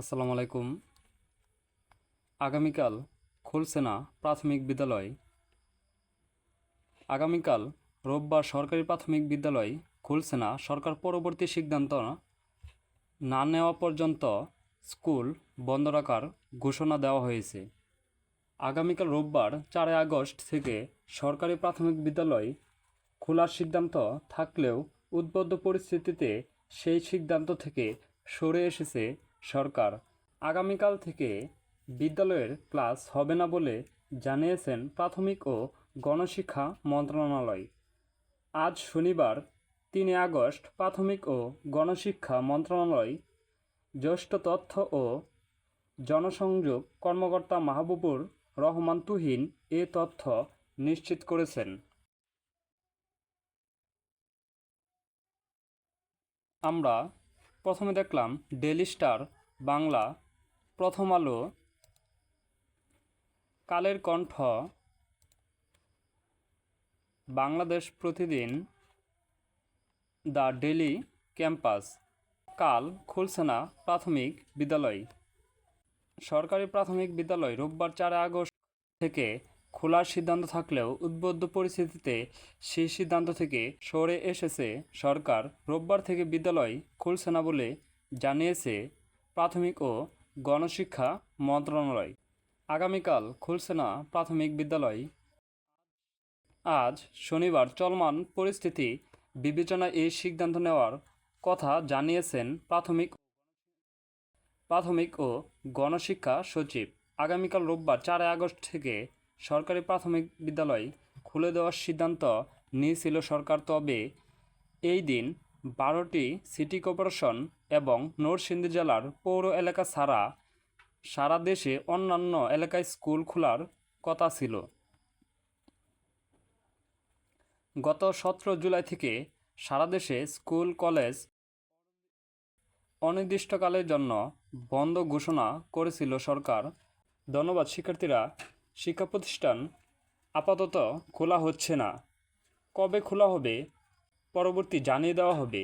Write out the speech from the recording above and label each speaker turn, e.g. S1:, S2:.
S1: আসসালামু আলাইকুম। আগামীকাল খুলছে না প্রাথমিক বিদ্যালয়। আগামীকাল রোববার সরকারি প্রাথমিক বিদ্যালয় খুলছে না সরকার পরবর্তী সিদ্ধান্ত না নেওয়া পর্যন্ত স্কুল বন্ধ রাখার ঘোষণা দেওয়া হয়েছে। আগামীকাল রোববার চারই আগস্ট থেকে সরকারি প্রাথমিক বিদ্যালয় খোলার সিদ্ধান্ত থাকলেও উদ্বদ্ধ পরিস্থিতিতে সেই সিদ্ধান্ত থেকে সরে এসেছে সরকার আগামীকাল থেকে বিদ্যালয়ের ক্লাস হবে না বলে জানিয়েছেন প্রাথমিক ও গণশিক্ষা মন্ত্রণালয়। আজ শনিবার, তিনে আগস্ট, প্রাথমিক ও গণশিক্ষা মন্ত্রণালয়, জ্যেষ্ঠ তথ্য ও জনসংযোগ কর্মকর্তা মাহবুবুর রহমান তুহিন এ তথ্য নিশ্চিত করেছেন। আমরা প্রথমে দেখলাম ডেলি স্টার বাংলা, প্রথম আলো, কালের কণ্ঠ, বাংলাদেশ প্রতিদিন, দ্য ডেলি ক্যাম্পাস কাল খুলছে না প্রাথমিক বিদ্যালয়। সরকারি প্রাথমিক বিদ্যালয় রোববার চার আগস্ট থেকে খোলার সিদ্ধান্ত থাকলেও উদ্বুদ্ধ পরিস্থিতিতে সেই সিদ্ধান্ত থেকে সরে এসেছে সরকার। রোববার থেকে বিদ্যালয় খুলছে না বলে জানিয়েছে প্রাথমিক ও গণশিক্ষা মন্ত্রণালয়। আগামীকাল খুলছে না প্রাথমিক বিদ্যালয়। আজ শনিবার চলমান পরিস্থিতি বিবেচনায় এই সিদ্ধান্ত নেওয়ার কথা জানিয়েছেন প্রাথমিক প্রাথমিক ও গণশিক্ষা সচিব। আগামীকাল রোববার চারই আগস্ট থেকে সরকারি প্রাথমিক বিদ্যালয় খুলে দেওয়ার সিদ্ধান্ত নিয়েছিল সরকার। তবে এই দিন বারোটি সিটি কর্পোরেশন এবং নরসিংদী জেলার পৌর এলাকা ছাড়া সারা দেশে অন্যান্য এলাকায় স্কুল খোলার কথা ছিল। গত সতেরো জুলাই থেকে সারা দেশে স্কুল, কলেজ অনির্দিষ্টকালের জন্য বন্ধ ঘোষণা করেছিল সরকার। ধন্যবাদ, শিক্ষার্থীরা। শিক্ষা প্রতিষ্ঠান আপাতত খোলা হচ্ছে না। কবে খোলা হবে পরবর্তী জানিয়ে দেওয়া হবে।